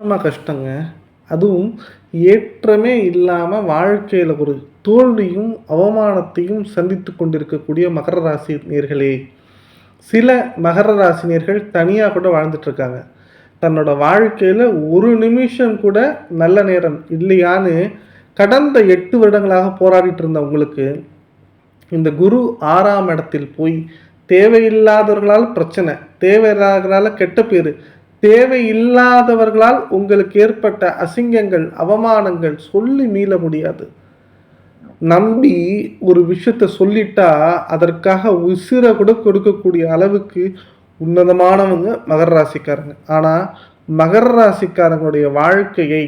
ரொம்ப கஷ்டங்க. அதுவும் ஏற்றமே இல்லாமல் வாழ்க்கையில் ஒரு தோல்வியும் அவமானத்தையும் சந்தித்து கொண்டிருக்கக்கூடிய மகர ராசி நேர்களே சில மகர ராசினியர்கள் தனியாக கூட வாழ்ந்துட்டுருக்காங்க தன்னோட வாழ்க்கையில் ஒரு நிமிஷம் கூட நல்ல நேரம் இல்லையான்னு கடந்த எட்டு வருடங்களாக போராடிட்டு இருந்த உங்களுக்கு இந்த குரு ஆறாம் இடத்தில் போய் தேவையில்லாதவர்களால் பிரச்சனை தேவையில்லாதவர்களால் கெட்ட பேர் தேவையில்லாதவர்களால் உங்களுக்கு ஏற்பட்ட அசிங்கங்கள் அவமானங்கள் சொல்லி மீள முடியாது. நம்பி ஒரு விஷயத்த சொல்லிட்டா அதற்காக உசிரை கூட கொடுக்கக்கூடிய அளவுக்கு உன்னதமானவங்க மகர ராசிக்காரங்க. ஆனால் மகர ராசிக்காரங்களுடைய வாழ்க்கையை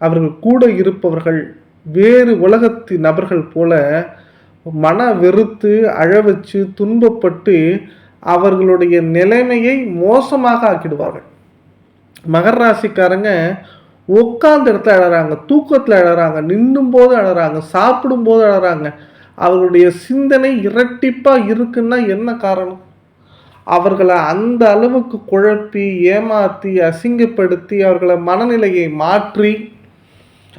அவர்கள் கூட இருப்பவர்கள் வேறு உலகத்து நபர்கள் போல மன வெறுத்து அழ வச்சு துன்பப்பட்டு அவர்களுடைய நிலைமையை மோசமாக ஆக்கிடுவார்கள். மகர ராசிக்காரங்க உட்காந்த இடத்துல அழறாங்க தூக்கத்தில் அழறாங்க நின்னும் போது அழறாங்க சாப்பிடும் போது அழறாங்க. அவர்களுடைய சிந்தனை இரட்டிப்பாக இருக்குன்னா என்ன காரணம்? அவர்களை அந்த அளவுக்கு குழப்பி ஏமாற்றி அசிங்கப்படுத்தி அவர்களை மனநிலையை மாற்றி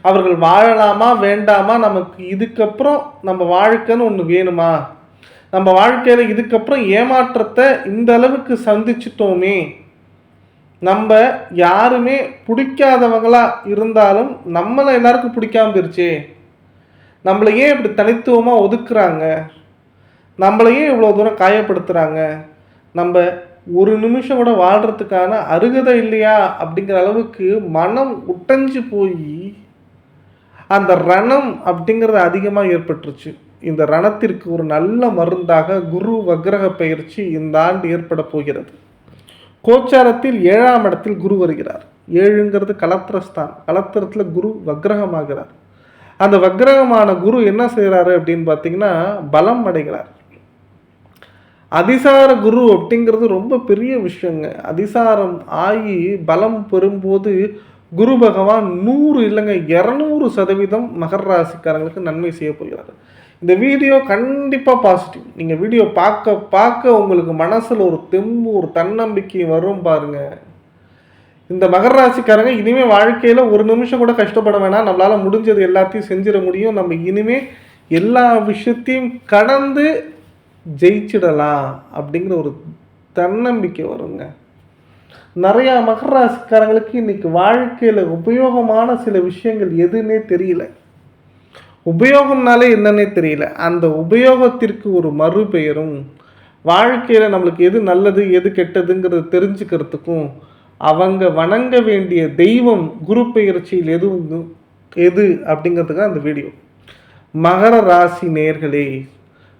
அவர்கள் வாழலாமா வேண்டாமா நமக்கு இதுக்கப்புறம் நம்ம வாழ்க்கைன்னு ஒன்று வேணுமா? நம்ம வாழ்க்கையில் இதுக்கப்புறம் ஏமாற்றத்தை இந்த அளவுக்கு சந்திச்சிட்டோமே நம்ம யாருமே பிடிக்காதவங்களாக இருந்தாலும் நம்மளை எல்லாருக்கும் பிடிக்காம போயிருச்சே. நம்மளை ஏன் இப்படி தனித்துவமாக ஒதுக்குறாங்க? நம்மளையே இவ்வளோ தூரம் காயப்படுத்துகிறாங்க நம்ம ஒரு நிமிஷம் கூட வாழ்கிறதுக்கான அருகதை இல்லையா? அப்படிங்கிற அளவுக்கு மனம் உட்டஞ்சு போய் அந்த ரணம் அப்படிங்கிறது அதிகமாக ஏற்பட்டுருச்சு. இந்த ரணத்திற்கு ஒரு நல்ல மருந்தாக குரு வக்ரக பயிற்சி இந்த ஆண்டு ஏற்பட போகிறது. கோச்சாரத்தில் ஏழாம் இடத்தில் குரு வருகிறார். ஏழுங்கிறது கலத்திரஸ்தான். கலத்திரத்தில் குரு வக்ரகமாகிறார். அந்த வக்ரகமான குரு என்ன செய்கிறாரு அப்படின்னு பார்த்தீங்கன்னா பலம் அடைகிறார். அதிசார குரு அப்படிங்கிறது ரொம்ப பெரிய விஷயங்க. அதிசாரம் ஆகி பலம் பெறும்போது குரு பகவான் நூறு இல்லைங்க இரநூறு சதவீதம் மகர ராசிக்காரங்களுக்கு நன்மை செய்ய போகிறார். இந்த வீடியோ கண்டிப்பாக பாசிட்டிவ் நீங்கள் வீடியோ பார்க்க பார்க்க உங்களுக்கு மனசில் ஒரு தெம்பு ஒரு தன்னம்பிக்கை வரும் பாருங்க. இந்த மகர ராசிக்காரங்க இனிமேல் வாழ்க்கையில் ஒரு நிமிஷம் கூட கஷ்டப்பட வேணாம். நம்மளால் முடிஞ்சது எல்லாத்தையும் செஞ்சிட முடியும். நம்ம இனிமேல் எல்லா விஷயத்தையும் கடந்து ஜெயிச்சிடலாம் அப்படிங்கிற ஒரு தன்னம்பிக்கை வருங்க. நிறையா மகர ராசிக்காரங்களுக்கு இன்னைக்கு வாழ்க்கையில் உபயோகமான சில விஷயங்கள் எதுன்னே தெரியல. உபயோகம்னாலே என்னன்னே தெரியல. அந்த உபயோகத்திற்கு ஒரு மறுபெயரும் வாழ்க்கையில் நம்மளுக்கு எது நல்லது எது கெட்டதுங்கிறது தெரிஞ்சுக்கிறதுக்கும் அவங்க வணங்க வேண்டிய தெய்வம் குரு பெயர்ச்சியில் எது எது அப்படிங்கிறதுக்காக அந்த வீடியோ. மகர ராசி நேர்களே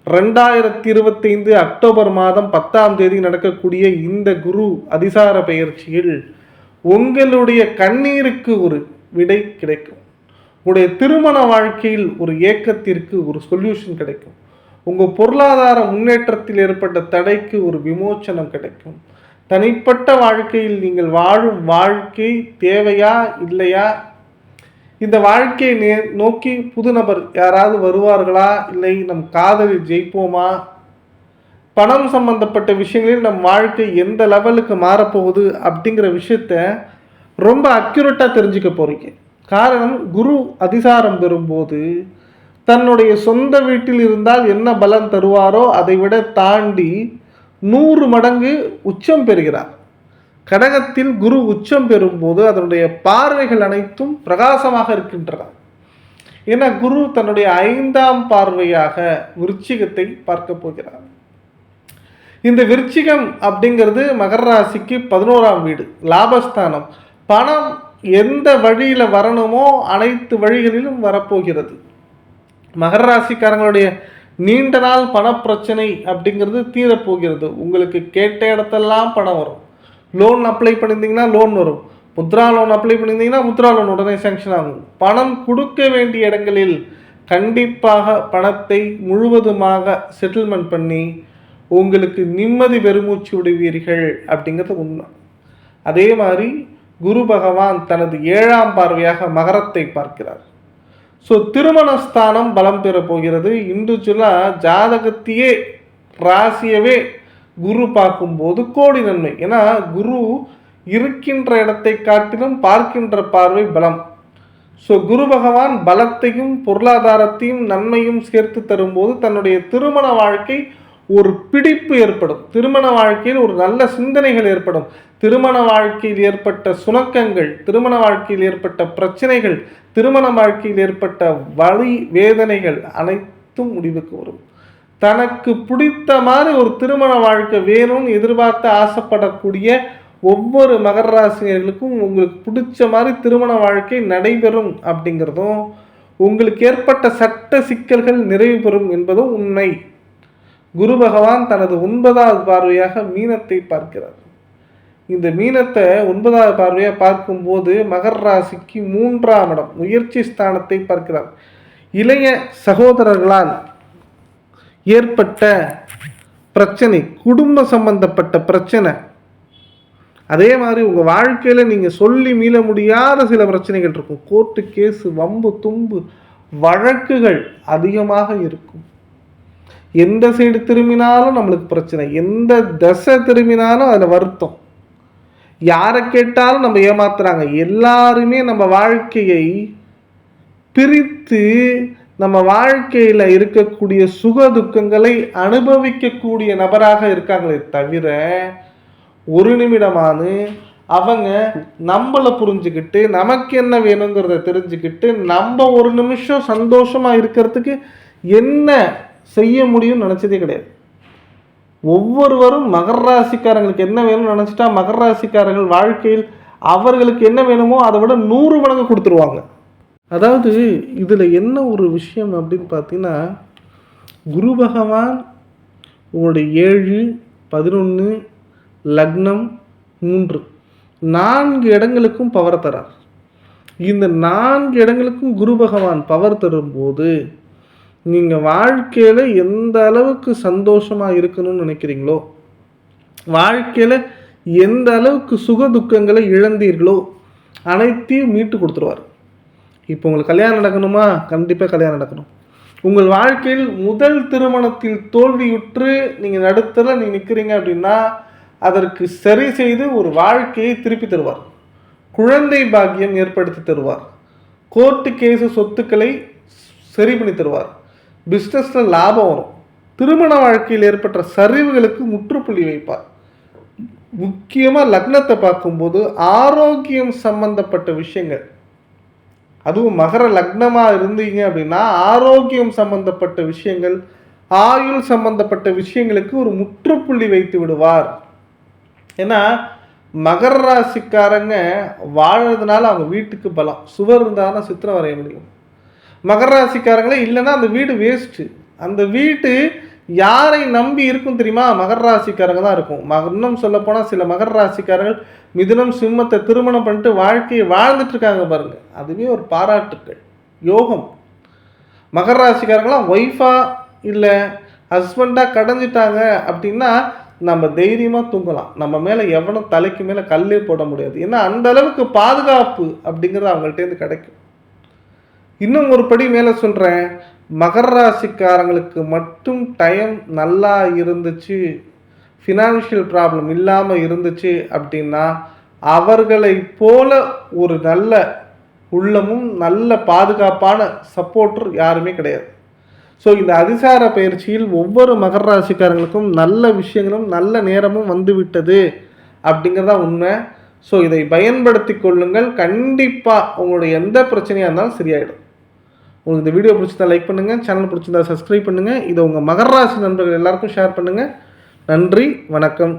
ரெண்டாயிரத்தி இருபத்தைந்து அக்டோபர் மாதம் பத்தாம் தேதி நடக்கக்கூடிய இந்த குரு அதிசார பயிற்சியில் உங்களுடைய கண்ணீருக்கு ஒரு விடை கிடைக்கும். உங்களுடைய திருமண வாழ்க்கையில் ஒரு ஏக்கத்திற்கு ஒரு சொல்யூஷன் கிடைக்கும். உங்கள் பொருளாதார முன்னேற்றத்தில் ஏற்பட்ட தடைக்கு ஒரு விமோச்சனம் கிடைக்கும். தனிப்பட்ட வாழ்க்கையில் நீங்கள் வாழும் வாழ்க்கை தேவையா இல்லையா? இந்த வாழ்க்கையை நே நோக்கி புது நபர் யாராவது வருவார்களா? இல்லை நம் காதலில் ஜெயிப்போமா? பணம் சம்பந்தப்பட்ட விஷயங்களில் நம் வாழ்க்கை எந்த லெவலுக்கு மாறப்போகுது அப்படிங்கிற விஷயத்த ரொம்ப அக்யூரேட்டாக தெரிஞ்சுக்க போகிறீங்க காரணம் குரு அதிசாரம் பெறும்போது தன்னுடைய சொந்த வீட்டில் இருந்தால் என்ன பலன் தருவாரோ அதை விட தாண்டி நூறு மடங்கு உச்சம் பெறுகிறார். கடகத்தில் குரு உச்சம் பெறும்போது அதனுடைய பார்வைகள் அனைத்தும் பிரகாசமாக இருக்கின்றன. ஏன்னா குரு தன்னுடைய ஐந்தாம் பார்வையாக விருச்சிகத்தை பார்க்க போகிறார். இந்த விருச்சிகம் அப்படிங்கிறது மகர ராசிக்கு பதினோராம் வீடு லாபஸ்தானம். பணம் எந்த வழியில் வரணுமோ அனைத்து வழிகளிலும் வரப்போகிறது. மகர ராசிக்காரங்களுடைய நீண்ட நாள் பணப்பிரச்சனை அப்படிங்கிறது தீரப்போகிறது. உங்களுக்கு கேட்ட இடத்தெல்லாம் பணம் வரும். லோன் அப்ளை பண்ணியிருந்தீங்கன்னா லோன் வரும். முத்ரா லோன் அப்ளை பண்ணியிருந்தீங்கன்னா முத்ரா லோன் உடனே சேங்ஷன் ஆகும். பணம் கொடுக்க வேண்டிய இடங்களில் கண்டிப்பாக பணத்தை முழுவதுமாக செட்டில்மெண்ட் பண்ணி உங்களுக்கு நிம்மதி பெருமூச்சு விடுவீர்கள் அப்படிங்கிறது உண்மை. அதே மாதிரி குரு பகவான் தனது ஏழாம் பார்வையாக மகரத்தை பார்க்கிறார். ஸோ திருமணஸ்தானம் பலம் பெற போகிறது. இண்டிவிஜுவலாக ஜாதகத்தையே ராசியவே குரு பார்க்கும்போது கோடி நன்மை. ஏன்னா குரு இருக்கின்ற இடத்தை காட்டிலும் பார்க்கின்ற பார்வை பலம். ஸோ குரு பகவான் பலத்தையும் பொருளாதாரத்தையும் நன்மையும் சேர்த்து தரும்போது தன்னுடைய திருமண வாழ்க்கை ஒரு பிடிப்பு ஏற்படும். திருமண வாழ்க்கையில் ஒரு நல்ல சிந்தனைகள் ஏற்படும். திருமண வாழ்க்கையில் ஏற்பட்ட சுணக்கங்கள் திருமண வாழ்க்கையில் ஏற்பட்ட பிரச்சனைகள் திருமண வாழ்க்கையில் ஏற்பட்ட வழி வேதனைகள் அனைத்தும் முடிவுக்கு வரும். தனக்கு பிடித்த மாதிரி ஒரு திருமண வாழ்க்கை வேணும்னு எதிர்பார்த்து ஆசைப்படக்கூடிய ஒவ்வொரு மகர ராசினியர்களுக்கும் உங்களுக்கு பிடிச்ச மாதிரி திருமண வாழ்க்கை நடைபெறும் அப்படிங்கிறதும் உங்களுக்கு ஏற்பட்ட சட்ட சிக்கல்கள் நிறைவு பெறும் என்பதும் உண்மை. குரு பகவான் தனது ஒன்பதாவது பார்வையாக மீனத்தை பார்க்கிறார். இந்த மீனத்தை ஒன்பதாவது பார்வையாக பார்க்கும்போது மகர் ராசிக்கு மூன்றாம் இடம் முயற்சி ஸ்தானத்தை பார்க்கிறார். இளைய சகோதரர்களால் ஏற்பட்ட பிரச்சனை குடும்ப சம்பந்தப்பட்ட பிரச்சனை. அதே மாதிரி உங்கள் வாழ்க்கையில் நீங்கள் சொல்லி மீள முடியாத சில பிரச்சனைகள் இருக்கும். கோர்ட்டு கேஸு வம்பு தும்பு வழக்குகள் அதிகமாக இருக்கும். எந்த சைடு திரும்பினாலும் நம்மளுக்கு பிரச்சனை. எந்த தசை திரும்பினாலும் அதில் வருத்தம். யாரை கேட்டாலும் நம்ம ஏமாத்துறாங்க. எல்லாருமே நம்ம வாழ்க்கையை பிரித்து நம்ம வாழ்க்கையில் இருக்கக்கூடிய சுக துக்கங்களை அனுபவிக்கக்கூடிய நபராக இருக்காங்களே தவிர ஒரு நிமிடமானு அவங்க நம்மளை புரிஞ்சுக்கிட்டு நமக்கு என்ன வேணுங்கிறத தெரிஞ்சுக்கிட்டு நம்ம ஒரு நிமிஷம் சந்தோஷமாக இருக்கிறதுக்கு என்ன செய்ய முடியும்னு நினச்சதே கிடையாது. ஒவ்வொருவரும் மகர ராசிக்காரங்களுக்கு என்ன வேணும்னு நினச்சிட்டா மகர ராசிக்காரர்கள் வாழ்க்கையில் அவர்களுக்கு என்ன வேணுமோ அதை விட நூறு மடங்கு கொடுத்துருவாங்க. அதாவது இதில் என்ன ஒரு விஷயம் அப்படின்னு பார்த்தீங்கன்னா குரு பகவான் உங்களுடைய ஏழு பதினொன்று லக்னம் மூன்று நான்கு இடங்களுக்கும் பவர் தரார். இந்த நான்கு இடங்களுக்கும் குரு பகவான் பவர் தரும்போது நீங்கள் வாழ்க்கையில் எந்த அளவுக்கு சந்தோஷமாக இருக்கணும்னு நினைக்கிறீங்களோ வாழ்க்கையில் எந்த அளவுக்கு சுக துக்கங்களை இழந்தீர்களோ அனைத்தையும் மீட்டு கொடுத்துருவார். இப்போ உங்களுக்கு கல்யாணம் நடக்கணுமா? கண்டிப்பாக கல்யாணம் நடக்கணும். உங்கள் வாழ்க்கையில் முதல் திருமணத்தில் தோல்வியுற்று நீங்கள் நடுத்தர நீங்கள் நிற்கிறீங்க அப்படின்னா அதற்கு சரி செய்து ஒரு வாழ்க்கையை திருப்பி தருவார். குழந்தை பாக்கியம் ஏற்படுத்தி தருவார். கோர்ட்டு கேஸு சொத்துக்களை சரி பண்ணி தருவார். பிஸ்னஸில் லாபம் வரும். திருமண வாழ்க்கையில் ஏற்பட்ட சரிவுகளுக்கு முற்றுப்புள்ளி வைப்பார். முக்கியமாக லக்னத்தை பார்க்கும்போது ஆரோக்கியம் சம்பந்தப்பட்ட விஷயங்கள். அதுவும் மகர லக்னமாக இருந்தீங்க அப்படின்னா ஆரோக்கியம் சம்பந்தப்பட்ட விஷயங்கள் ஆயுள் சம்பந்தப்பட்ட விஷயங்களுக்கு ஒரு முற்றுப்புள்ளி வைத்து விடுவார். ஏன்னா மகர ராசிக்காரங்க வாழறதுனால அவங்க வீட்டுக்கு பலம். சுவர் இருந்தாலும் சித்திரம் வரைய முடியும். மகர ராசிக்காரங்களே இல்லைன்னா அந்த வீடு வேஸ்ட்டு அந்த வீட்டு யாரை நம்பி இருக்கும் தெரியுமா? மகர ராசிக்காரங்க தான் இருக்கும். இன்னும் சொல்ல போனால் சில மகர ராசிக்காரர்கள் மிதுனம் சிம்மத்தை திருமணம் பண்ணிட்டு வாழ்க்கையை வாழ்ந்துட்டு இருக்காங்க பாருங்க. அதுவே ஒரு பாராட்டுக்கள் யோகம். மகர ராசிக்காரங்களாம் ஒய்ஃபா இல்லை ஹஸ்பண்டாக கடைஞ்சிட்டாங்க அப்படின்னா நம்ம தைரியமாக தூங்கலாம். நம்ம மேலே எவனும் தலைக்கு மேலே கல்லே போட முடியாது. ஏன்னா அந்த அளவுக்கு பாதுகாப்பு அப்படிங்கிறது அவங்கள்ட்டேருந்து கிடைக்கும். இன்னும் ஒரு படி மேலே சொல்கிறேன் மகர ராசிக்காரங்களுக்கு மட்டும் டைம் நல்லா இருந்துச்சு. ஃபினான்ஷியல் ப்ராப்ளம் இல்லாமல் இருந்துச்சு அப்படின்னா அவர்களை போல ஒரு நல்ல உள்ளமும் நல்ல பாதுகாப்பான சப்போர்ட்டர் யாருமே கிடையாது. ஸோ இந்த அதிசார பயிற்சியில் ஒவ்வொரு மகர ராசிக்காரங்களுக்கும் நல்ல விஷயங்களும் நல்ல நேரமும் வந்துவிட்டது அப்படிங்கிறதா உண்மை. ஸோ இதை பயன்படுத்தி கொள்ளுங்கள். கண்டிப்பாக உங்களுடைய எந்த பிரச்சனையாக இருந்தாலும் சரியாயிடும். உங்களுக்கு இந்த வீடியோ பிடிச்சிருந்தா லைக் பண்ணுங்கள் சேனல் பிடிச்சிருந்தா சப்ஸ்கிரைப் பண்ணுங்கள் இதை உங்கள் மகராசி நண்பர்கள் எல்லாருக்கும் ஷேர் பண்ணுங்கள் நன்றி வணக்கம்.